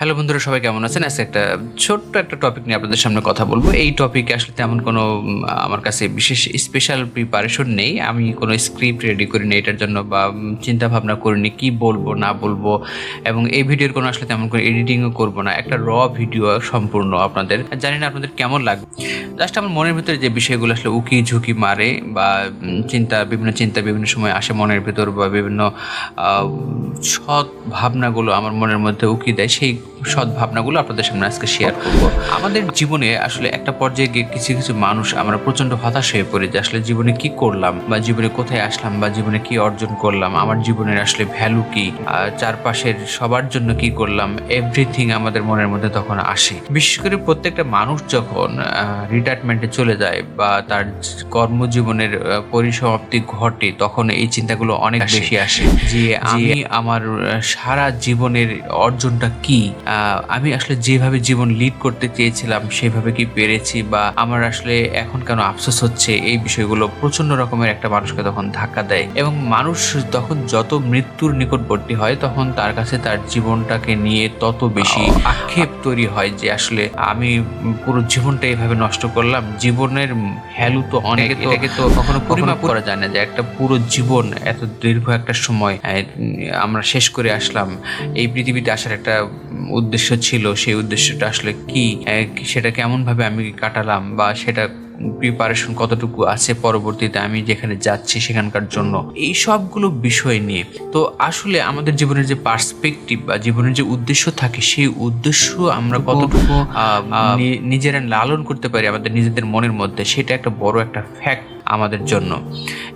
Hello বন্ধুরা, সবাই কেমন আছেন? আজকে একটা ছোট্ট একটা টপিক নিয়ে আপনাদের সামনে কথা বলব। এই টপিকে আসলে তেমন কোনো আমার কাছে বিশেষ স্পেশাল প্রিপারেশন নেই। আমি কোনো স্ক্রিপ্ট রেডি করিনি এটার জন্য বা চিন্তা ভাবনা করিনি কি বলব, না বলব। এবং এই ভিডিওর কোনো আসলে তেমন কোনো এডিটিংও করব না। একটা র ভিডিও সম্পূর্ণ আপনাদের। জানি না আপনাদের কেমন লাগবে। জাস্ট আমার মনের ভিতরে যে বিষয়গুলো আসলে উকি ঝুঁকি মারে বা চিন্তা, বিভিন্ন চিন্তা বিভিন্ন সময় আসে মনের ভিতর বা বিভিন্ন সৎ ভাবনাগুলো আমার মনের মধ্যে উকি দেয়, সেই সৎ ভাবনাগুলো আপনাদের সামনে আজকে শেয়ার করব। আমাদের জীবনে আসলে একটা পর্যায়ে গিয়ে কিছু কিছু মানুষ আমরা প্রচণ্ড হতাশ হয়ে পড়ি যে আসলে জীবনে কি করলাম বা জীবনে কোথায় আসলাম বা জীবনে কি অর্জন করলাম আমার জীবনের আসলে ভ্যালু কি চারপাশের সবার জন্য কি করলাম এভরিথিং আমাদের মনের মধ্যে তখন আসে। বিশেষ করে প্রত্যেকটা মানুষ যখন রিটায়ারমেন্টে চলে যায় বা তার কর্মজীবনের পরিসমাপ্তি ঘটে তখন এই চিন্তাগুলো অনেক বেশি আসে যে আমি আমার সারা জীবনের অর্জনটা কি আমি আসলে যেভাবে জীবন লিড করতে চেয়েছিলাম সেভাবে কি পেরেছি বা আমার আসলে এখন কেন আফসোস হচ্ছে এই বিষয়গুলো প্রচণ্ড রকমের একটা মানুষকে তখন ধাক্কা দেয়। এবং মানুষ তখন যত মৃত্যুর নিকটবর্তী হয় তখন তার কাছে তার জীবনটাকে নিয়ে তত বেশি আক্ষেপ তৈরি হয় যে আসলে আমি পুরো জীবনটা এইভাবে নষ্ট করলাম। জীবনের ভ্যালু তো অনেক এটাকে তো কখনো পরিমাপ করা যায় না যে একটা পুরো জীবন এত দীর্ঘ একটা সময় আমরা শেষ করে আসলাম। এই পৃথিবীতে আসার একটা উদ্দেশ্য ছিল সেই উদ্দেশ্যটা আসলে কি? সেটা কেমন ভাবে আমি কাটালাম বা সেটা প্রিপারেশন কতটুকু আছে পরবর্তীতে আমি যেখানে যাচ্ছি সেখানকার জন্য? এই সবগুলো বিষয় নিয়ে। তো আসলে আমাদের জীবনের যে পার্সপেক্টিভ বা জীবনের যে উদ্দেশ্য থাকে সেই উদ্দেশ্য আমরা কতটুকু নিজেরা লালন করতে পারি আমাদের নিজেদের মনের মধ্যে সেটা একটা বড় একটা ফ্যাক্ট আমাদের জন্য।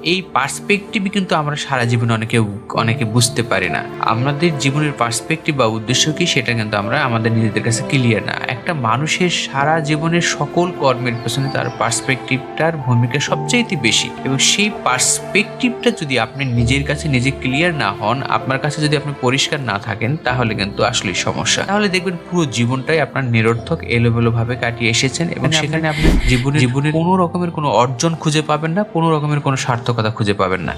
এই পার্সপেক্টিভ কিন্তু আমরা সারা জীবনে অনেকে অনেকে বুঝতে পারি না। আমাদের জীবনের পার্সপেক্টিভ বা উদ্দেশ্য কি সেটা কিন্তু আমরা আমাদের নিজেদের কাছে ক্লিয়ার না। একটা মানুষের সারা জীবনের সকল কর্মের পেছনে তার পার্সপেক্টিভটার ভূমিকা সবচেয়ে বেশি। এবং সেই পার্সপেক্টিভটা যদি আপনি নিজের কাছে নিজে ক্লিয়ার না হন আপনার কাছে যদি আপনি পরিষ্কার না থাকেন তাহলে কিন্তু আসলেই সমস্যা। তাহলে দেখবেন পুরো জীবনটাই আপনার নিরর্থক এলোমেলো ভাবে কাটিয়ে এসেছেন এবং সেখানে আপনি জীবনে জীবনের কোনো রকমের কোনো অর্জন খুঁজে পাবেন না কোনো রকমের কোনো সার্থকতা খুঁজে পাবেন না।